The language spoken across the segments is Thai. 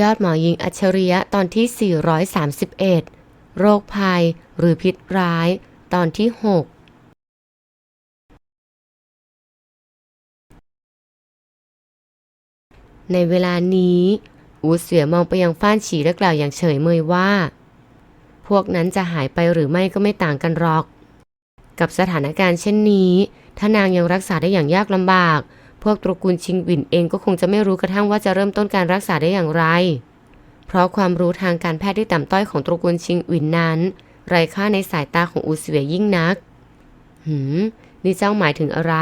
ยอดหมอยิงอัจฉริยะตอนที่ 431 โรคภัยหรือพิษร้าย ตอนที่ 6ในเวลานี้ อูเสือมองไปยังฟ้านฉีและกล่าวอย่างเฉยเมยว่า พวกนั้นจะหายไปหรือไม่ก็ไม่ต่างกันหรอก กับสถานการณ์เช่นนี้ ถ้านางยังรักษาได้อย่างยากลำบาก พวกตระกูลชิงหวินเองก็คงจะไม่รู้กระทั่งว่าจะเริ่มต้นการรักษาได้อย่างไร เพราะความรู้ทางการแพทย์ที่ต่ำต้อยของตระกูลชิงหวินนั้น ไร้ค่าในสายตาของอูเสวียยิ่งนัก หืม นี่เจ้าหมายถึงอะไร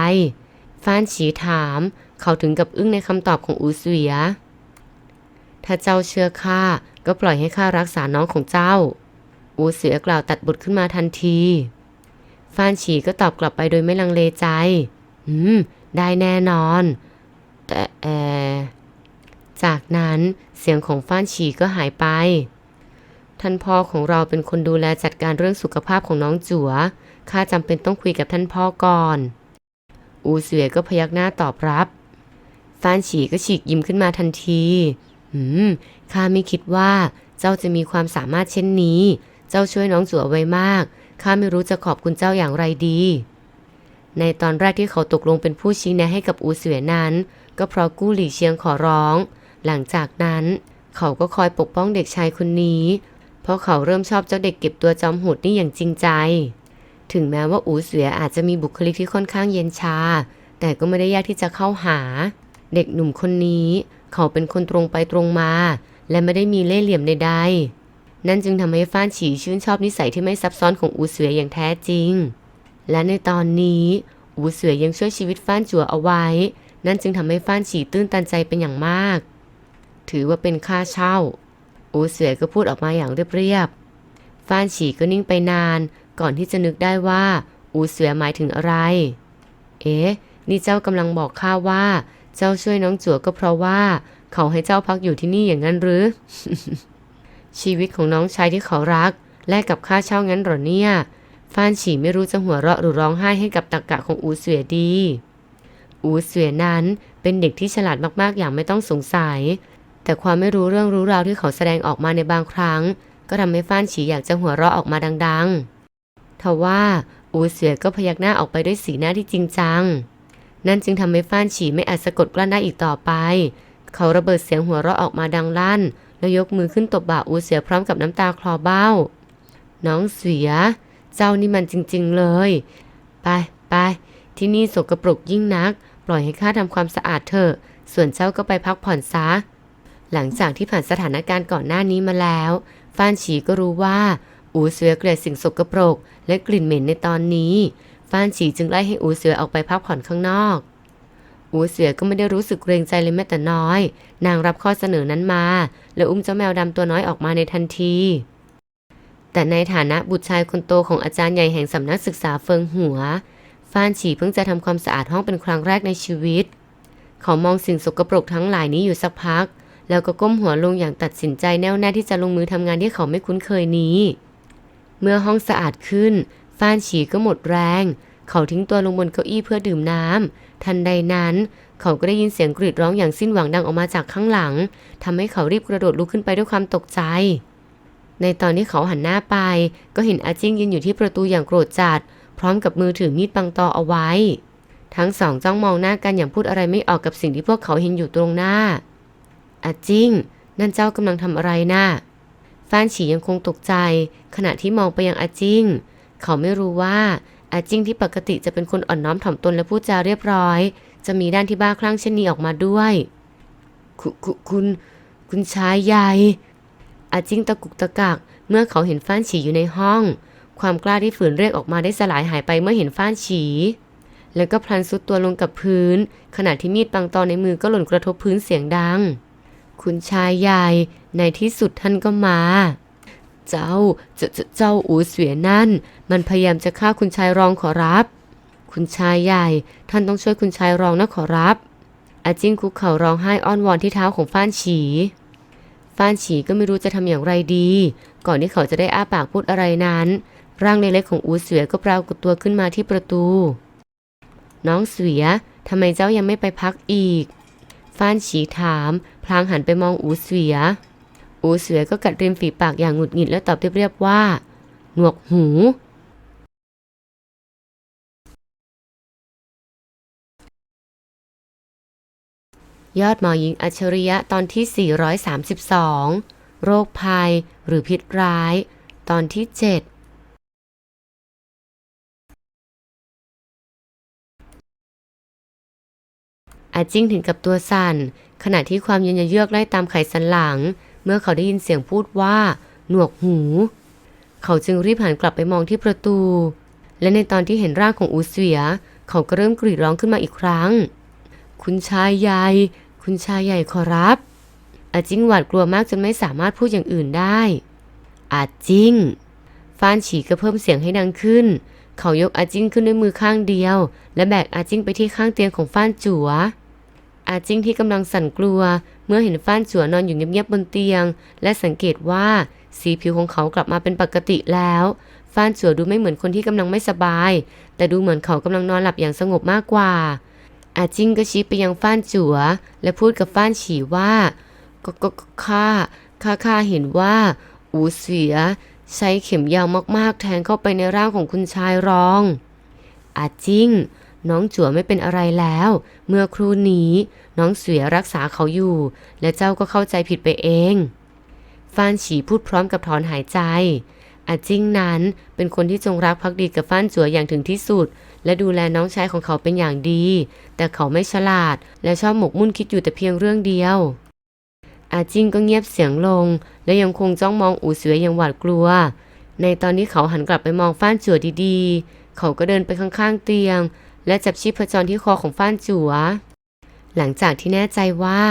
ฟ้านฉีถาม เขาถึงกับอึ้งในคำตอบของอูเสวีย ถ้าเจ้าเชื่อข้าก็ปล่อยให้ข้ารักษาน้องของเจ้า อูเสือกล่าวตัดบทขึ้นมาทันทีฟ้านฉีก็ตอบกลับไปโดยไม่ลังเลใจ อืม ได้แน่นอน แต่แอจากนั้นเสียงของฟ้านฉีก็หายไป ท่านพ่อของเราเป็นคนดูแลจัดการเรื่องสุขภาพของน้องจัว๋วข้าจำเป็นต้องคุยกับท่านพ่อก่อน อูเสวียก็พยักหน้าตอบรับ ฟ้านฉีก็ฉีกยิ้มขึ้นมาทันทีหืม ข้าไม่คิดว่าเจ้าจะมีความสามารถเช่นนี้ เจ้าช่วยน้องจั๋วไว้มาก ข้าไม่รู้จะขอบคุณเจ้าอย่างไรดี ในตอนแรกที่เขาตกลงเป็นผู้ชี้แนะให้กับอูเสวียนั้น ก็เพราะกู้หลี่เชียงขอร้อง หลังจากนั้นเขาก็คอยปกป้องเด็กชายคนนี้ เพราะเขาเริ่มชอบเจ้าเด็กเก็บตัวจอมโหดนี่อย่างจริงใจ ถึงแม้ว่าอูเสืออาจจะมีบุคลิกที่ค่อนข้างเย็นชา แต่ก็ไม่ได้ยากที่จะเข้าหา เด็กหนุ่มคนนี้ เขาเป็นคนตรงไปตรงมา และไม่ได้มีเล่ห์เหลี่ยมใดๆนั่นจึงทำให้ฟ้านฉีชื่นชอบนิสัยที่ไม่ซับซ้อนของอูเสืออย่างแท้จริง และในตอนนี้อูเสือยังช่วยชีวิตฟ้านจัวเอาไว้ นั่นจึงทำให้ฟ้านฉีตื้นตันใจเป็นอย่างมาก ถือว่าเป็นค่าเช่า อูเสือก็พูดออกมาอย่างเรียบๆฟ้านฉีก็นิ่งไปนาน ก่อนที่จะนึกได้ว่า อูเสือหมายถึงอะไร เอ๊ะ นี่เจ้ากำลังบอกข้าว่า เจ้าช่วยน้องจั่วก็เพราะว่า เขาให้เจ้าพักอยู่ที่นี่อย่างนั้นหรือ ชีวิตของน้องชายที่เขารัก แลกกับค่าเช่างั้นเหรอเนี่ย ฟ้านฉีไม่รู้จะหัวเราะหรือร้องไห้ให้กับตรกกะของอูเสือดี อูเสือนั้นเป็นเด็กที่ฉลาดมากๆ อย่างไม่ต้องสงสัย แต่ความไม่รู้เรื่องรู้ราวที่เขาแสดงออกมาในบางครั้ง ก็ทำให้ฟ้านฉีอยากจะหัวเราะออกมาดังๆ ทว่าอูเสือก็พยักหน้าออกไปด้วยสีหน้าที่จริงจัง นั่นจึงทำให้ฟ้านฉีไม่อาจสะกดกลั้นได้อีกต่อไป เขาระเบิดเสียงหัวเราะออกมาดังลั่น แล้วยกมือขึ้นตบบ่าอูเสือพร้อมกับน้ำตาคลอเบ้า น้องเสือ เจ้านี่มันจริง ๆเลย ไปไปที่นี่สกปรกยิ่งนัก ปล่อยให้ข้าทำความสะอาดเถอะ ส่วนเจ้าก็ไปพักผ่อนซะ หลังจากที่ผ่านสถานการณ์ก่อนหน้านี้มาแล้วฟ้านฉีก็รู้ว่า อูเสือเกลียดสิ่งสกปรก และกลิ่นเหม็นในตอนนี้ฟ้านฉีจึงไล่ให้อูเสือออกไปพักผ่อนข้างนอกอูเสือก็ไม่ได้รู้สึกเกรงใจเลยแม้แต่น้อย นางรับข้อเสนอนั้นมา และอุ้มเจ้าแมวดำตัวน้อยออกมาในทันที แต่ในฐานะบุตรชายคนโตของอาจารย์ใหญ่แห่งสำนักศึกษาเฟิงหัว ฟานฉีเพิ่งจะทำความสะอาดห้องเป็นครั้งแรกในชีวิต เขามองสิ่งสกปรกทั้งหลายนี้อยู่สักพัก แล้วก็ก้มหัวลงอย่างตัดสินใจแน่วแน่ที่จะลงมือทำงานที่เขาไม่คุ้นเคยนี้ เมื่อห้องสะอาดขึ้น ฟานฉีก็หมดแรง เขาทิ้งตัวลงบนเก้าอี้เพื่อดื่มน้ำทันใดนั้นเขาก็ได้ยินเสียงกรีดร้องอย่างสิ้นหวังดังออกมาจากข้างหลังทำให้เขารีบกระโดดลุกขึ้นไปด้วยความตกใจ ในตอนที่เขาหันหน้าไป ก็เห็นอาจิ้งยืนอยู่ที่ประตูอย่างโกรธจัด พร้อมกับมือถือมีดปังตอเอาไว้ ทั้งสองจ้องมองหน้ากันอย่างพูดอะไรไม่ออกกับสิ่งที่พวกเขาเห็นอยู่ตรงหน้า อาจิ้ง นั่นเจ้ากำลังทำอะไรนะ่ะฟานฉียังคงตกใจ ขณะที่มองไปยังอาจิ้ง เขาไม่รู้ว่าอาจิ้งที่ปกติจะเป็นคนอ่อนน้อมถ่อมตนและพูดจาเรียบร้อย จะมีด้านที่บ้าคลั่งเช่นนี้ออกมาด้วย คุคุคุณคุณชายใหญ่ อาจิ้งตะกุกตะกัก เมื่อเขาเห็นฟ้านฉีอยู่ในห้อง ความกล้าที่ฝืนเรียกออกมาได้สลายหายไปเมื่อเห็นฟ้านฉี แล้วก็พลันซุดตัวลงกับพื้น ขณะที่มีดปังตอในมือก็หล่นกระทบพื้นเสียงดัง คุณชายใหญ่ในที่สุดท่านก็มา เจ้าเจ้าเจ้าอูเสวียนั่น มันพยายามจะฆ่าคุณชายรองขอรับ คุณชายใหญ่ ท่านต้องช่วยคุณชายรองนะขอรับอาจิ้งคุกเข่าร้องไห้อ้อนวอนที่เท้าของฟ้านฉี ฟ้านฉีก็ไม่รู้จะทำอย่างไรดี ก่อนที่เขาจะได้อ้าปากพูดอะไรนั้น ร่างเล็กๆของอูเสือก็ปรากฏตัวขึ้นมาที่ประตู น้องเสือทำไมเจ้ายังไม่ไปพักอีก ฟ้านฉีถาม พลางหันไปมองอูเสวียอูเสวียก็กัดริมฝีปากอย่างหงุดหงิดแล้วตอบเรียบๆว่า หนวกหู ยอดหมอหญิงอัจฉริยะตอนที่ 432 โรคภัยหรือพิษร้าย ตอนที่ 7อาจิ้งถึงกับตัวสั่น ขณะที่ความเย็นเยือกไล่ตามไขสันหลัง เมื่อเขาได้ยินเสียงพูดว่า หนวกหู เขาจึงรีบหันกลับไปมองที่ประตู และในตอนที่เห็นร่างของอูเสีย เขาก็เริ่มกรีดร้องขึ้นมาอีกครั้ง คุณชายใหญ่ คุณชายใหญ่ขอรับ อาจิงหวาดกลัวมากจนไม่สามารถพูดอย่างอื่นได้ อาจิงฟ้านฉีก็เพิ่มเสียงให้ดังขึ้น เขายกอาจิงขึ้นด้วยมือข้างเดียว และแบกอาจิงไปที่ข้างเตียงของฟ้านจัว อาจิงที่กำลังสั่นกลัว เมื่อเห็นฟ้านจัวนอนอยู่เงียบๆบนเตียง และสังเกตว่าสีผิวของเขากลับมาเป็นปกติแล้วฟ้านจัวดูไม่เหมือนคนที่กำลังไม่สบาย แต่ดูเหมือนเขากำลังนอนหลับอย่างสงบมากกว่า อาจิ้งก็ชี้ไปยังฟ้านจัวและพูดกับฟ้านฉีว่า ก็ก็ข้าข้าข้าเห็นว่า อูเสีย ใช้เข็มยาวมากๆ แทงเข้าไปในร่างของคุณชายรอง อาจิ้ง น้องจั่วไม่เป็นอะไรแล้ว เมื่อครู่นี้ น้องเสียรักษาเขาอยู่ และเจ้าก็เข้าใจผิดไปเอง ฟานฉีพูดพร้อมกับถอนหายใจ อาจิ้งนั้นเป็นคนที่จงรักภักดีกับฟ้านจั่วอย่างถึงที่สุด และดูแลน้องชายของเขาเป็นอย่างดี แต่เขาไม่ฉลาด และชอบหมกมุ่นคิดอยู่แต่เพียงเรื่องเดียว อาจิ้งก็เงียบเสียงลง และยังคงจ้องมองอูเสืออย่างหวาดกลัว ในตอนที่เขาหันกลับไปมองฟ้านจั่วดีๆ เขาก็เดินไปข้างๆเตียง และจับชีพจรที่คอของฟ้านจั่วหลังจากที่แน่ใจว่า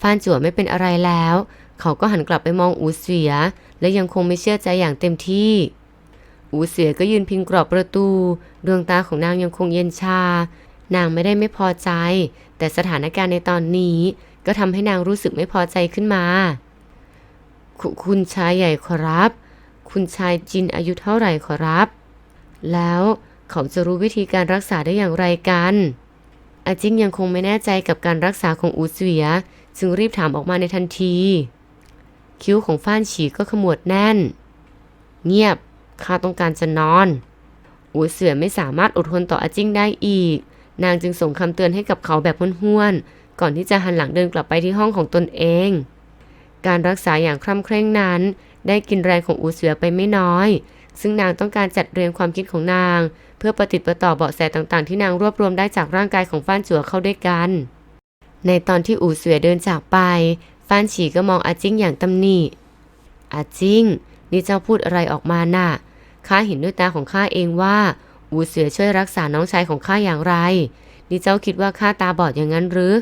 ฟ้านจั่วไม่เป็นอะไรแล้ว เขาก็หันกลับไปมองอูเสือและยังคงไม่เชื่อใจอย่างเต็มที่ อูเสือก็ยืนพิงกรอบประตู ดวงตาของนางยังคงเย็นชา นางไม่ได้ไม่พอใจ แต่สถานการณ์ในตอนนี้ ก็ทำให้นางรู้สึกไม่พอใจขึ้นมาคคุณชายใหญ่ขอรับ คุณชายจินอายุเท่าไหร่ขอรับ แล้วเขาจะรู้วิธีการรักษาได้อย่างไรกัน อาจิ้งยังคงไม่แน่ใจกับการรักษาของอูเสีย จึงรีบถามออกมาในทันที คิ้วของฟ้านฉีก็ขมวดแน่น เงียบ ข้าต้องการจะนอนอูเสือไม่สามารถอดทนต่ออาจิ้งได้อีก นางจึงส่งคำเตือนให้กับเขาแบบห้วนๆ ก่อนที่จะหันหลังเดินกลับไปที่ห้องของตนเอง การรักษาอย่างคร่ำเคร่งนั้น ได้กินแรงของอูเสือไปไม่น้อย ซึ่งนางต้องการจัดเรียงความคิดของนาง เพื่อประติดประต่อเบาะแสต่างๆ ที่นางรวบรวมได้จากร่างกายของฟ้านจั่วเข้าด้วยกัน ในตอนที่อูเสือเดินจากไป ฟ้านฉีก็มองอาจิ้งอย่างตำหนิอาจิ้ง นี่เจ้าพูดอะไรออกมาน่ะ ข้าเห็นด้วยตาของข้าเองว่า อูเสือช่วยรักษาน้องชายของข้าอย่างไร นี่เจ้าคิดว่าข้าตาบอดอย่างนั้นหรือ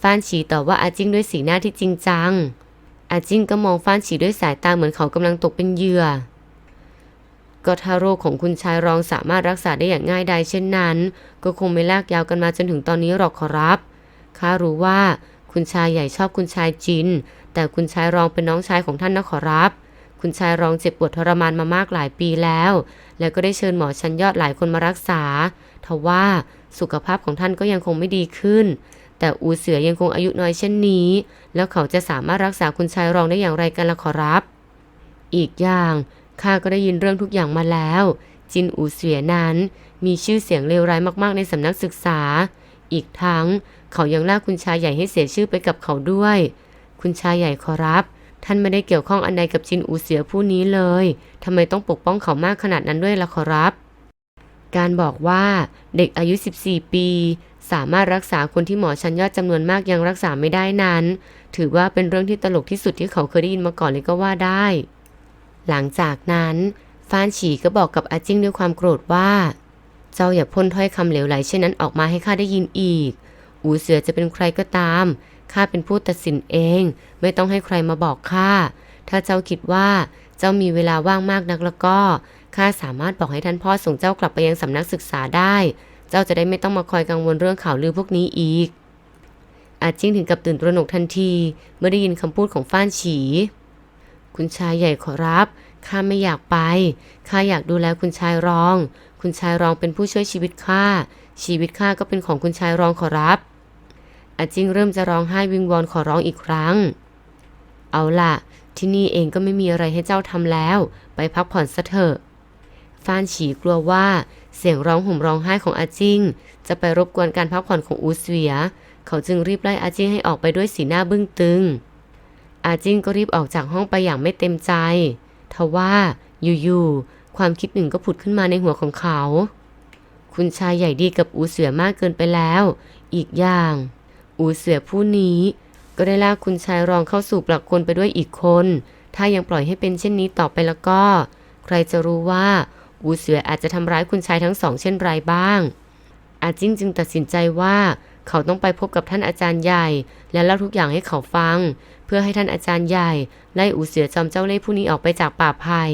ฟ้านฉีตอบว่าอาจิ้งด้วยสีหน้าที่จริงจัง อาจิ้งก็มองฟ้านฉีด้วยสายตาเหมือนเขากำลังตกเป็นเหยื่อ ก็ถ้าโรคของคุณชายรองสามารถรักษาได้อย่างง่ายดายเช่นนั้น ก็คงไม่ลากยาวกันมาจนถึงตอนนี้หรอกขอรับ ข้ารู้ว่า คุณชายใหญ่ชอบคุณชายจิน แต่คุณชายรองเป็นน้องชายของท่านนะขอรับ คุณชายรองเจ็บปวดทรมานมามากหลายปีแล้ว แล้วก็ได้เชิญหมอชั้นยอดหลายคนมารักษา ทว่าสุขภาพของท่านก็ยังคงไม่ดีขึ้น แต่อูเสือยังคงอายุน้อยเช่นนี้ แล้วเขาจะสามารถรักษาคุณชายรองได้อย่างไรกันล่ะขอรับ อีกอย่างข้าก็ได้ยินเรื่องทุกอย่างมาแล้ว จินอูเสือนั้น มีชื่อเสียงเลวร้ายมากๆในสำนักศึกษา อีกทั้ง เขายังลากคุณชายใหญ่ให้เสียชื่อไปกับเขาด้วย คุณชายใหญ่ขอรับ ท่านไม่ได้เกี่ยวข้องอันใดกับจินอูเสือผู้นี้เลยทำไมต้องปกป้องเขามากขนาดนั้นด้วยล่ะขอรับ การบอกว่าเด็กอายุ 14 ปี สามารถรักษาคนที่หมอชั้นยอดจำนวนมากยังรักษาไม่ได้นั้น ถือว่าเป็นเรื่องที่ตลกที่สุดที่เขาเคยได้ยินมาก่อนเลยก็ว่าได้ หลังจากนั้นฟานฉีก็บอกกับอาจิ้งด้วยความโกรธว่า เจ้าอย่าพ่นถ้อยคำเหลวไหลเช่นนั้นออกมาให้ข้าได้ยินอีก อูเสือจะเป็นใครก็ตาม ข้าเป็นผู้ตัดสินเอง ไม่ต้องให้ใครมาบอกข้า ถ้าเจ้าคิดว่าเจ้ามีเวลาว่างมากนักแล้วก็ข้าสามารถบอกให้ท่านพ่อส่งเจ้ากลับไปยังสำนักศึกษาได้ เจ้าจะได้ไม่ต้องมาคอยกังวลเรื่องข่าวลือพวกนี้อีก อาจิ้งถึงกับตื่นตระหนกทันที เมื่อได้ยินคำพูดของฟ้านฉี คุณชายใหญ่ขอรับ ข้าไม่อยากไป ข้าอยากดูแลคุณชายรอง คุณชายรองเป็นผู้ช่วยชีวิตข้า ชีวิตข้าก็เป็นของคุณชายรองขอรับอาจิงเริ่มจะร้องไห้วิงวอนขอร้องอีกครั้ง เอาล่ะ ที่นี่เองก็ไม่มีอะไรให้เจ้าทำแล้ว ไปพักผ่อนซะเถอะ ฟานฉีกลัวว่าเสียงร้องห่มร้องไห้ของอาจิงจะไปรบกวนการพักผ่อนของอูสเวีย เขาจึงรีบไล่อาจิงให้ออกไปด้วยสีหน้าบึ้งตึง อาจิงก็รีบออกจากห้องไปอย่างไม่เต็มใจ ทว่าอยู่ๆ ความคิดหนึ่งก็ผุดขึ้นมาในหัวของเขา คุณชายใหญ่ดีกับอูเสือมากเกินไปแล้ว อีกอย่าง อูเสือผู้นี้ ก็ได้ลากคุณชายรองเข้าสู่ปลักคนไปด้วยอีกคน ถ้ายังปล่อยให้เป็นเช่นนี้ต่อไปแล้วก็ ใครจะรู้ว่าอูเสืออาจจะทำร้ายคุณชายทั้งสองเช่นไรบ้าง อาจิ้งจึงตัดสินใจว่าเขาต้องไปพบกับท่านอาจารย์ใหญ่ และเล่าทุกอย่างให้เขาฟัง เพื่อให้ท่านอาจารย์ใหญ่ไล่อูเสือจอมเจ้าเล่ห์ผู้นี้ออกไปจากป่าไผ่